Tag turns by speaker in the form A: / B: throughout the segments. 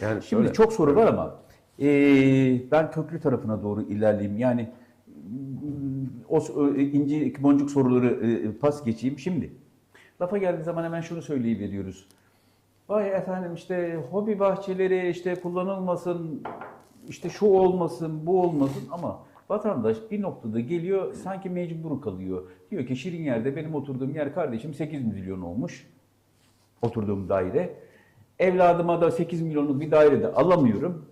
A: Yani
B: Şimdi
A: öyle.
B: çok soru var ama e, ben köklü tarafına doğru ilerleyeyim. Yani o s- inci boncuk soruları e, pas geçeyim. Şimdi lafa geldiği zaman hemen şunu söyleyiveriyoruz. Vay efendim işte hobi bahçeleri işte kullanılmasın, işte şu olmasın, bu olmasın ama vatandaş bir noktada geliyor sanki mecbur kalıyor. Diyor ki şirin yerde benim oturduğum yer kardeşim 8 milyon olmuş oturduğum daire. Evladıma da 8 milyonluk bir dairede alamıyorum.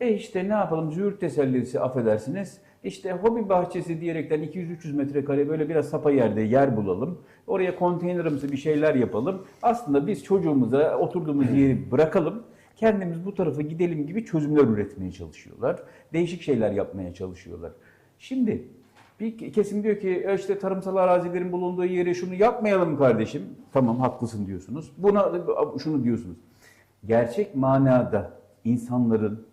B: E işte ne yapalım züğürt tesellisi affedersiniz. İşte hobi bahçesi diyerekten 200-300 metrekare böyle biraz sapa yerde yer bulalım. Oraya konteynerimsi bir şeyler yapalım. Aslında biz çocuğumuza oturduğumuz yeri bırakalım. Kendimiz bu tarafa gidelim gibi çözümler üretmeye çalışıyorlar. Değişik şeyler yapmaya çalışıyorlar. Şimdi bir kesim diyor ki "E işte tarımsal arazilerin bulunduğu yere şunu yapmayalım kardeşim. Tamam haklısın diyorsunuz. Buna şunu diyorsunuz. Gerçek manada insanların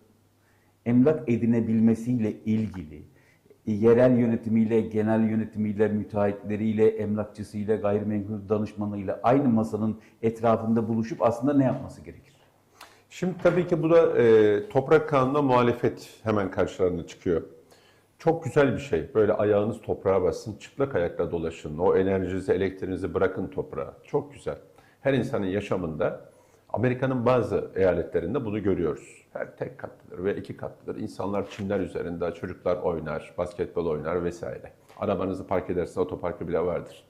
B: emlak edinebilmesiyle ilgili yerel yönetimiyle, genel yönetimiyle, müteahhitleriyle, emlakçısıyla, gayrimenkul danışmanıyla aynı masanın etrafında buluşup aslında ne yapması gerekir?
A: Şimdi tabii ki bu da e, toprak kanununa muhalefet hemen karşılarına çıkıyor. Çok güzel bir şey. Böyle ayağınız toprağa basın, çıplak ayakla dolaşın. O enerjinizi, elektriğinizi bırakın toprağa. Çok güzel. Her insanın yaşamında Amerika'nın bazı eyaletlerinde bunu görüyoruz. Her tek katlıdır ve iki katlıdır. İnsanlar çimler üzerinde, çocuklar oynar, basketbol oynar vesaire. Arabanızı park edersiniz, otoparkı bile vardır.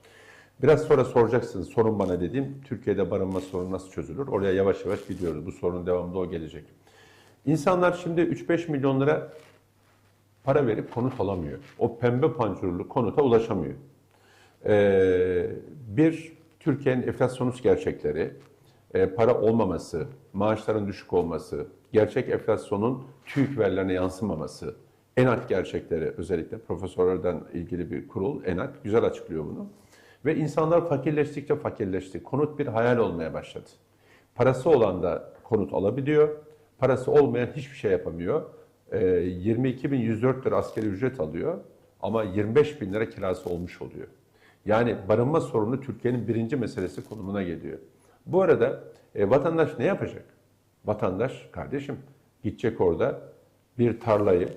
A: Biraz sonra soracaksınız, sorun bana dediğim Türkiye'de barınma sorunu nasıl çözülür? Oraya yavaş yavaş gidiyoruz. Bu sorunun devamında o gelecek. İnsanlar şimdi 3-5 milyon lira para verip konut alamıyor. O pembe pancurlu konuta ulaşamıyor. Ee, bir, Türkiye'nin enflasyonist gerçekleri, para olmaması, maaşların düşük olması, gerçek enflasyonun TÜİK verilerine yansımaması, ENAK gerçekleri özellikle profesörlerden ilgili bir kurul, ENAK güzel açıklıyor bunu. Ve insanlar fakirleştikçe fakirleşti. Konut bir hayal olmaya başladı. Parası olan da konut alabiliyor, parası olmayan hiçbir şey yapamıyor. Ee, 22.104 lira askeri ücret alıyor ama 25 bin lira kirası olmuş oluyor. Yani barınma sorunu Türkiye'nin birinci meselesi konumuna geliyor. Bu arada e, vatandaş ne yapacak? Vatandaş kardeşim gidecek orada bir tarlayı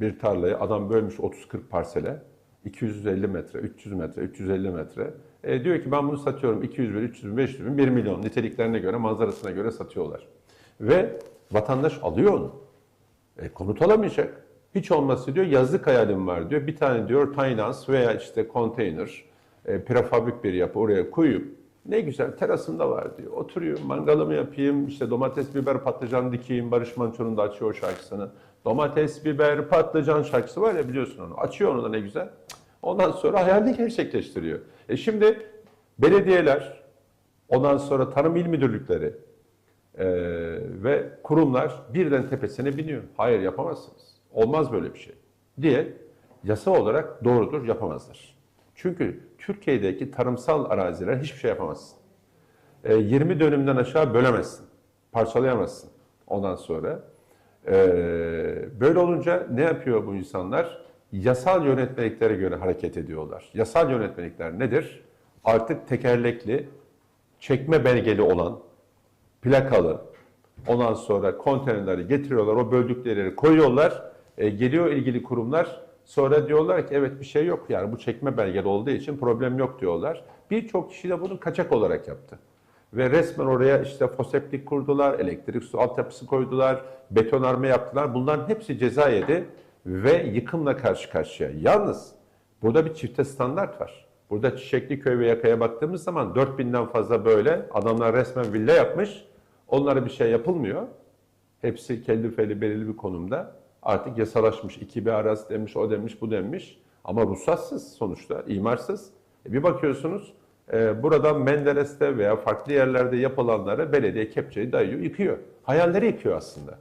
A: bir tarlayı adam bölmüş 30-40 parsele 250 metre, 300 metre, 350 metre. E, diyor ki ben bunu satıyorum 200 bin, 300 bin, 500 bin, 1 milyon niteliklerine göre, manzarasına göre satıyorlar. Ve vatandaş alıyor onu. E, konut alamayacak. Hiç olmazsa diyor yazlık hayalim var diyor. Bir tane diyor house veya işte konteyner, e, prefabrik bir yapı oraya koyup ne güzel terasında var diyor. Oturuyor mangalımı yapayım işte domates, biber, patlıcan dikeyim. Barış Manço'nun da açıyor o şarkısını. Domates, biber, patlıcan şarkısı var ya biliyorsun onu. Açıyor onu da ne güzel. Ondan sonra hayalini gerçekleştiriyor. E şimdi belediyeler, ondan sonra tarım il müdürlükleri, ee, ve kurumlar birden tepesine biniyor. Hayır yapamazsınız. Olmaz böyle bir şey. Diye yasa olarak doğrudur yapamazlar. Çünkü Türkiye'deki tarımsal araziler hiçbir şey yapamazsın. Ee, 20 dönümden aşağı bölemezsin. Parçalayamazsın. Ondan sonra ee, böyle olunca ne yapıyor bu insanlar? Yasal yönetmeliklere göre hareket ediyorlar. Yasal yönetmelikler nedir? Artık tekerlekli, çekme belgeli olan, plakalı. Ondan sonra konteynerleri getiriyorlar, o böldükleri koyuyorlar. E, geliyor ilgili kurumlar. Sonra diyorlar ki evet bir şey yok yani bu çekme belgeli olduğu için problem yok diyorlar. Birçok kişi de bunu kaçak olarak yaptı. Ve resmen oraya işte foseptik kurdular, elektrik su altyapısı koydular, betonarme yaptılar. Bunların hepsi ceza yedi ve yıkımla karşı karşıya. Yalnız burada bir çifte standart var. Burada Çiçekli Köy ve Yaka'ya baktığımız zaman 4000'den fazla böyle adamlar resmen villa yapmış. Onlara bir şey yapılmıyor. Hepsi kellifeli belirli bir konumda. Artık yasalaşmış. İki bir arazi demiş, o demiş, bu demiş. Ama ruhsatsız sonuçta, imarsız. E bir bakıyorsunuz e, burada Menderes'te veya farklı yerlerde yapılanları belediye kepçeyi dayıyor, yıkıyor. Hayalleri yıkıyor aslında.